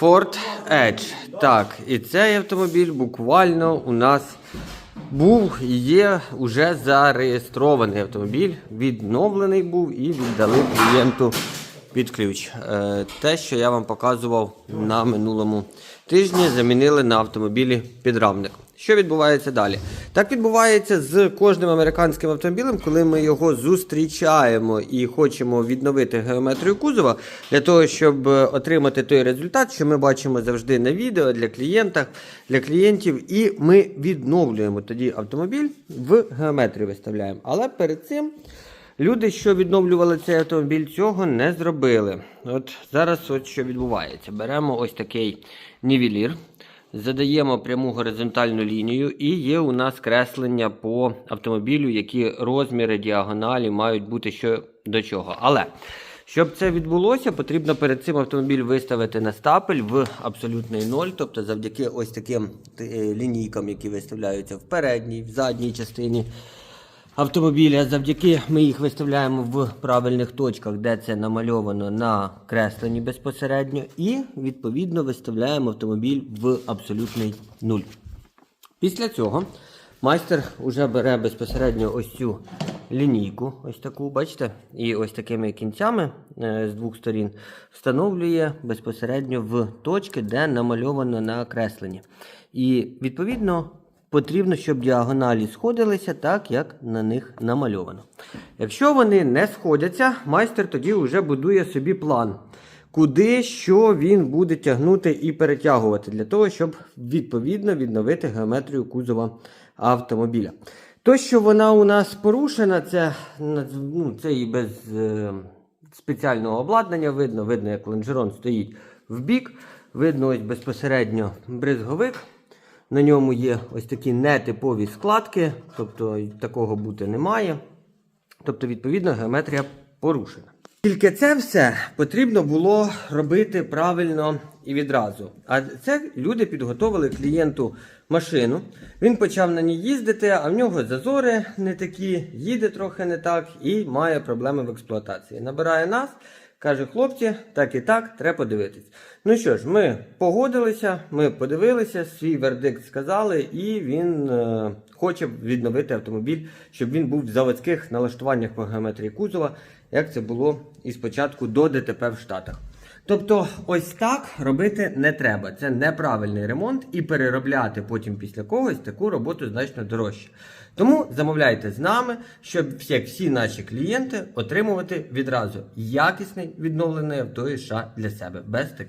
Ford Edge. Так, і цей автомобіль буквально у нас був і є вже зареєстрований автомобіль. Відновлений був і віддали клієнту під ключ. Е, Те, що я вам показував на минулому тижні, замінили на автомобілі підрамник. Що відбувається далі? Так відбувається з кожним американським автомобілем, коли ми його зустрічаємо і хочемо відновити геометрію кузова для того, щоб е, отримати той результат, що ми бачимо завжди на відео для клієнта, для клієнтів, і ми відновлюємо тоді автомобіль в геометрію виставляємо. Але перед цим люди, що відновлювали цей автомобіль, цього не зробили. От зараз от що відбувається. Беремо ось такий нівелір. Задаємо пряму горизонтальну лінію, і є у нас креслення по автомобілю, які розміри діагоналі мають бути що до чого. Але щоб це відбулося, потрібно перед цим автомобіль виставити на стапель в абсолютний ноль, тобто завдяки ось таким е, лінійкам, які виставляються в передній, в задній частині автомобіля. Завдяки ми їх виставляємо в правильних точках, де це намальовано на кресленні безпосередньо, і відповідно виставляємо автомобіль в абсолютний нуль. Після цього майстер вже бере безпосередньо ось цю лінійку, ось таку, бачите, і ось такими кінцями е, з двох сторін встановлює безпосередньо в точки, де намальовано на кресленні. І відповідно потрібно, щоб діагоналі сходилися так, як на них намальовано. Якщо вони не сходяться, майстер тоді вже будує собі план куди що він буде тягнути і перетягувати для того, щоб відповідно відновити геометрію кузова автомобіля. То, що вона у нас порушена, це, ну, це і без е, спеціального обладнання видно. Видно, як лонжерон стоїть в бік. Видно ось безпосередньо бризговик. На ньому є ось такі нетипові складки, тобто такого бути немає. Тобто, відповідно, геометрія порушена. Тільки це все потрібно було робити правильно і відразу. А це люди підготовили клієнту машину. Він почав на ній їздити, а в нього зазори не такі, їде трохи не так і має проблеми в експлуатації. Набирає нас, каже, хлопці, так і так, треба подивитись. Ну що ж, ми погодилися, ми подивилися, свій вердикт сказали, і він е, хоче відновити автомобіль, щоб він був в заводських налаштуваннях по геометрії кузова, як це було і спочатку до ДТП в Штатах. Тобто, ось так робити не треба. Це неправильний ремонт, і переробляти потім після когось таку роботу значно дорожче. Тому замовляйте з нами, щоб як всі наші клієнти отримувати відразу якісний відновлений авто і для себе без таких.